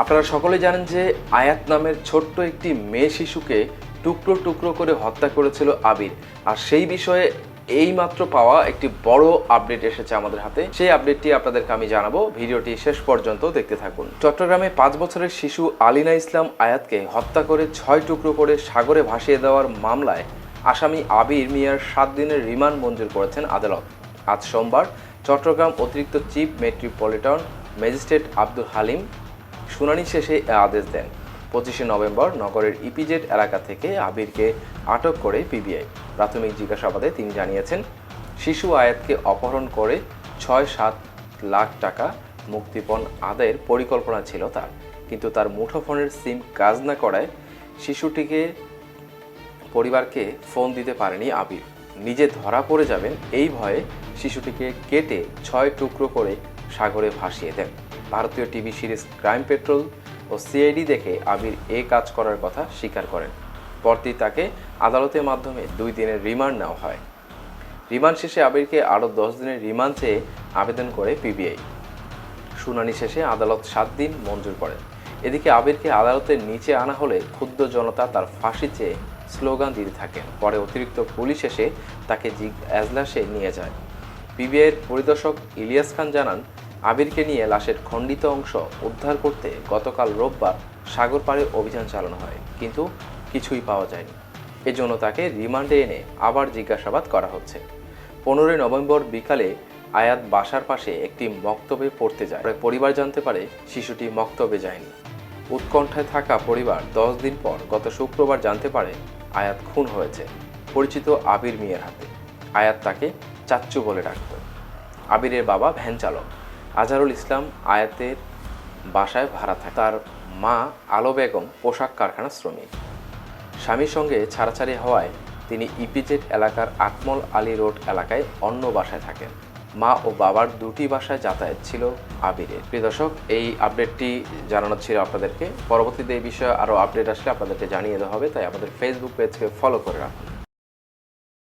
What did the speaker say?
আপনারা সকলে জানেন যে আয়াত নামের ছোট্ট একটি মেয়ে শিশুকে টুকরো টুকরো করে হত্যা করেছিল আবির। আর সেই বিষয়ে এইমাত্র পাওয়া একটি বড় আপডেট এসেছে আমাদের হাতে। সেই আপডেটটি আপনাদেরকে আমি জানাব। ভিডিওটি শেষ পর্যন্ত দেখতে থাকুন। চট্টগ্রামে পাঁচ বছরের শিশু আলিনা ইসলাম আয়াতকে হত্যা করে ছয় টুকরো করে সাগরে ভাসিয়ে দেওয়ার মামলায় আসামি আবির মিয়ার সাত দিনের রিমান্ড মঞ্জুর করেছেন আদালত। আজ সোমবার চট্টগ্রাম অতিরিক্ত chief metropolitan magistrate Abdul Halim শুনানি শেষে আদেশ দেন। পঁচিশে নভেম্বর নগরের ইপিজেড এলাকা থেকে আবিরকে আটক করে পিবিআই। প্রাথমিক জিজ্ঞাসাবাদে তিনি জানিয়েছেন, শিশু আয়াতকে অপহরণ করে ছয় সাত লাখ টাকা মুক্তিপণ আদায়ের পরিকল্পনা ছিল তার। কিন্তু তার মুঠোফোনের সিম কাজ না করায় শিশুটিকে, পরিবারকে ফোন দিতে পারেনি আবির। নিজে ধরা পড়ে যাবেন এই ভয়ে শিশুটিকে কেটে ছয় টুকরো করে সাগরে ভাসিয়ে দেন। ভারতীয় টিভি সিরিজ ক্রাইম পেট্রোল ও সিআইডি দেখে আবির এ কাজ করার কথা স্বীকার করেন। পরটি তাকে আদালতের মাধ্যমে দুই দিনের রিমান্ড নেওয়া হয়। রিমান্ড শেষে আবিরকে আরও দশ দিনের রিমান্ড চেয়ে আবেদন করে পিবিআই শুনানি শেষে আদালত সাত দিন মঞ্জুর করেন। এদিকে আবিরকে আদালতের নিচে আনা হলে ক্ষুব্ধ জনতা তার ফাঁসি চেয়ে স্লোগান দিতে থাকেন। পরে অতিরিক্ত পুলিশ এসে তাকে জিগ এজলাসে নিয়ে যায়। পিবিআইয়ের পরিদর্শক ইলিয়াস খান জানান আবিরকে নিয়ে লাশের খণ্ডিত অংশ উদ্ধার করতে গতকাল রোববার সাগর পাড়ে অভিযান চালানো হয়, কিন্তু কিছুই পাওয়া যায়নি। এজন্য তাকে রিমান্ডে এনে আবার জিজ্ঞাসাবাদ করা হচ্ছে। পনেরোই নভেম্বর বিকালে আয়াত বাসার পাশে একটি মক্তবে পড়তে যায়। পরে পরিবার জানতে পারে শিশুটি মক্তবে যায়নি। উৎকণ্ঠায় থাকা পরিবার দশ দিন পর গত শুক্রবার জানতে পারে আয়াত খুন হয়েছে, পরিচিত আবির মিয়ার হাতে। আয়াত তাকে চাচ্চু বলে ডাকত। আবিরের বাবা ভ্যান চালক। আজহারুল ইসলাম আয়াতের বাসায় ভাড়া থাকে। তার মা আলো বেগম পোশাক কারখানা শ্রমিক। স্বামীর সঙ্গে ছাড়াছাড়ি হওয়ায় তিনি ইপিজেড এলাকার আকমল আলী রোড এলাকায় অন্য বাসায় থাকেন। মা ও বাবার দুটি বাসায় যাতায়াত ছিল আবিরের। প্রিয় দর্শক, এই আপডেটটি জানানো ছিল আপনাদেরকে। পরবর্তীতে এই বিষয়ে আরও আপডেট আসলে আপনাদেরকে জানিয়ে দেওয়া হবে, তাই আমাদের ফেসবুক পেজকে ফলো করে রাখুন।